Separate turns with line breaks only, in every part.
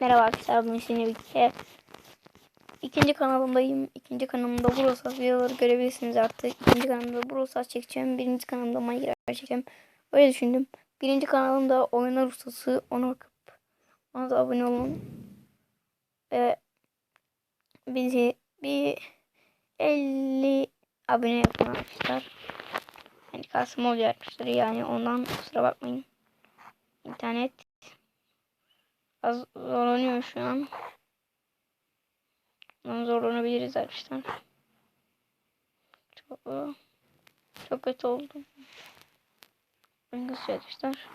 Merhaba arkadaşlar bugün sizinle birlikte ikinci kanalımdayım. İkinci kanalımda Brawl Stars videoları görebilirsiniz artık. İkinci kanalımda Brawl Stars çekeceğim. Birinci kanalımda Minecraft çekeceğim. Öyle düşündüm. Birinci kanalımda oyunlar ustası ona bakıp ona da abone olun. Ve bizi bir 50 abone yapın arkadaşlar. Yani kasım oluyor arkadaşlar yani ondan kusura bakmayın. İnternet Az zorlanıyor şu an. Ama zorlanabiliriz arkadaşlar. Çok, çok kötü oldum. İngilizce arkadaşlar.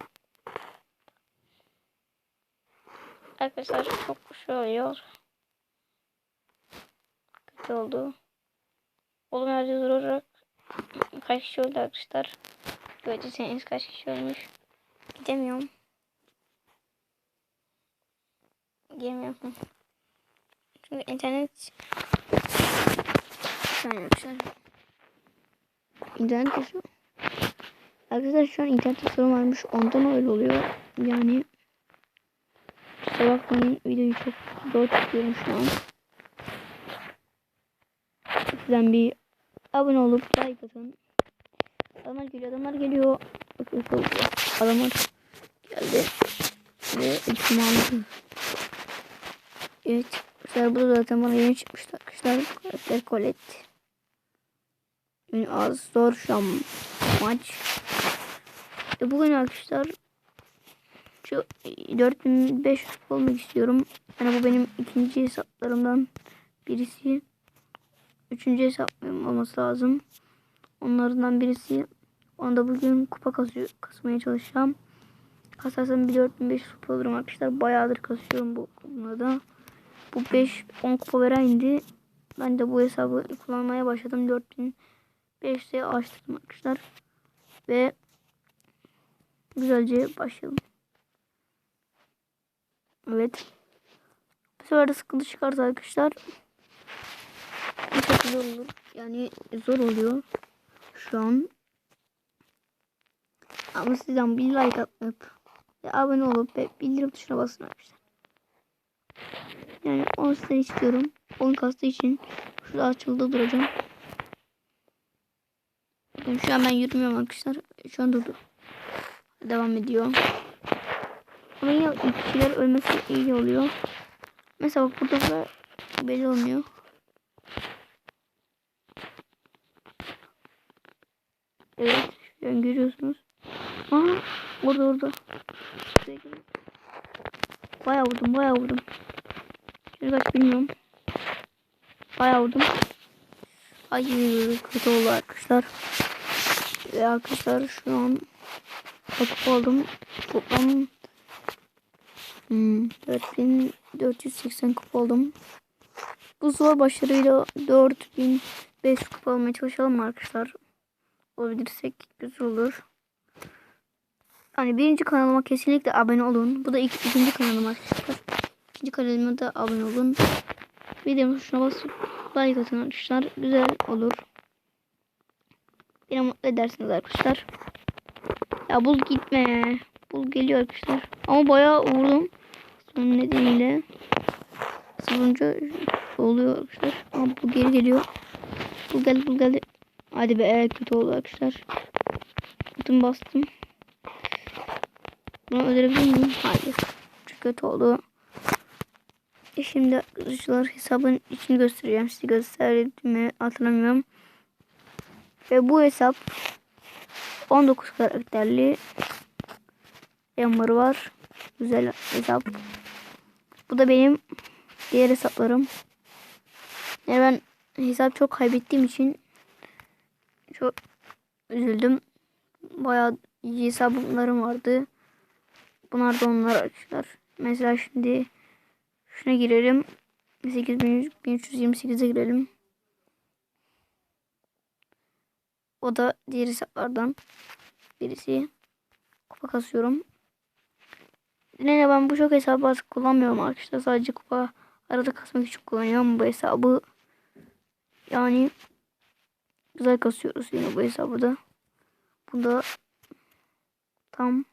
Arkadaşlar çok şey oluyor. Kötü oldu. Oğlum herkes olarak kaç kişi öldü arkadaşlar. Görecekseniz kaç kişi ölmüş. Gidemiyorum. Giremiyorum. Çünkü internet Saniye arkadaşlar. İnternet kesiyor. Arkadaşlar şu an internet sorun varmış. Ondan öyle oluyor. Yani kusura bakmayın videoyu çok zor tutuyorum şu an. Sizden bir abone olup like atın. Adamlar geliyor, adamlar geliyor. Bakın adamlar geldi. Ve içimi aldım. Evet. Arkadaşlar bu da zaten bana yeni çıkmıştı arkadaşlar. Karakter Colette. Yani az zor şu an maç. E bugün arkadaşlar şu 4500 olmak istiyorum. Yani bu benim ikinci hesaplarımdan birisi. Üçüncü hesabım olması lazım. Onlardan birisi. Onda bugün kupa kasıyor, kasmaya çalışacağım. Kasarsam bir 4500 kupa olurum arkadaşlar. Bayağıdır kasıyorum bu konuda. Bu 5 10 kupa veren indi. Ben de bu hesabı kullanmaya başladım. 4500'e açtım arkadaşlar. Ve güzelce başlayalım. Evet. Bu sefer de sıkıntı çıkarsa arkadaşlar çok zor olur. Yani zor oluyor şu an. Ama sizden bir like atmayıp ve abone olup ve bildirim tuşuna basın arkadaşlar. Yani 10 sene istiyorum. 10 kastı için şurada açıldı duracağım. Yani şu an ben yürümüyorum arkadaşlar. Şu an durdu. Devam ediyor. Ama yine kişiler ölmesi iyi oluyor. Mesela bak burada da belli olmuyor. Evet. Şu an görüyorsunuz. Aa, orada orada. Bayağı vurdum bayağı vurdum. Kaç bilmiyorum. Bayağı vurdum. Hayır kötü oldu arkadaşlar. Ve arkadaşlar şu an bakıp oldum. Toplam hmm, 4480 kupa oldum. Bu zor başarıyla 4500 kupa almaya çalışalım arkadaşlar. Olabilirsek güzel olur. Hani birinci kanalıma kesinlikle abone olun. Bu da ikinci kanalım arkadaşlar. İkinci kanalıma da abone olun. Videomu şuna basıp like atın arkadaşlar. Güzel olur. Beni mutlu edersiniz arkadaşlar. Ya bul gitme. Bul geliyor arkadaşlar. Ama bayağı vurdum. Son nedeniyle. Sıvınca oluyor arkadaşlar. Ama bu geri geliyor. Bul geldi bul geldi. Hadi be kötü oldu arkadaşlar. Bütün bastım. Bunu öldürebilir miyim? Hayır. Çok kötü oldu. Şimdi arkadaşlar hesabın içini göstereceğim. Size gösterdim mi hatırlamıyorum. Ve bu hesap 19 karakterli Ember var. Güzel hesap. Bu da benim diğer hesaplarım. Yani ben hesap çok kaybettiğim için çok üzüldüm. Bayağı iyi hesaplarım vardı. Bunlar da onlar arkadaşlar. Mesela şimdi şuna girelim. 8328'e girelim. O da diğer hesaplardan birisi. Kupa kasıyorum. Yine ben bu çok hesabı artık kullanmıyorum arkadaşlar. Sadece kupa arada kasmak için kullanıyorum bu hesabı. Yani güzel kasıyoruz yine bu hesabı da. Bunda tam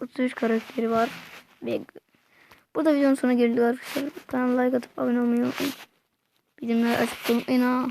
33 karakteri var. Ve burada videonun sonuna geldik arkadaşlar. Kanala like atıp abone olmayı unutmayın. Bildirimleri açıp unutmayın ha.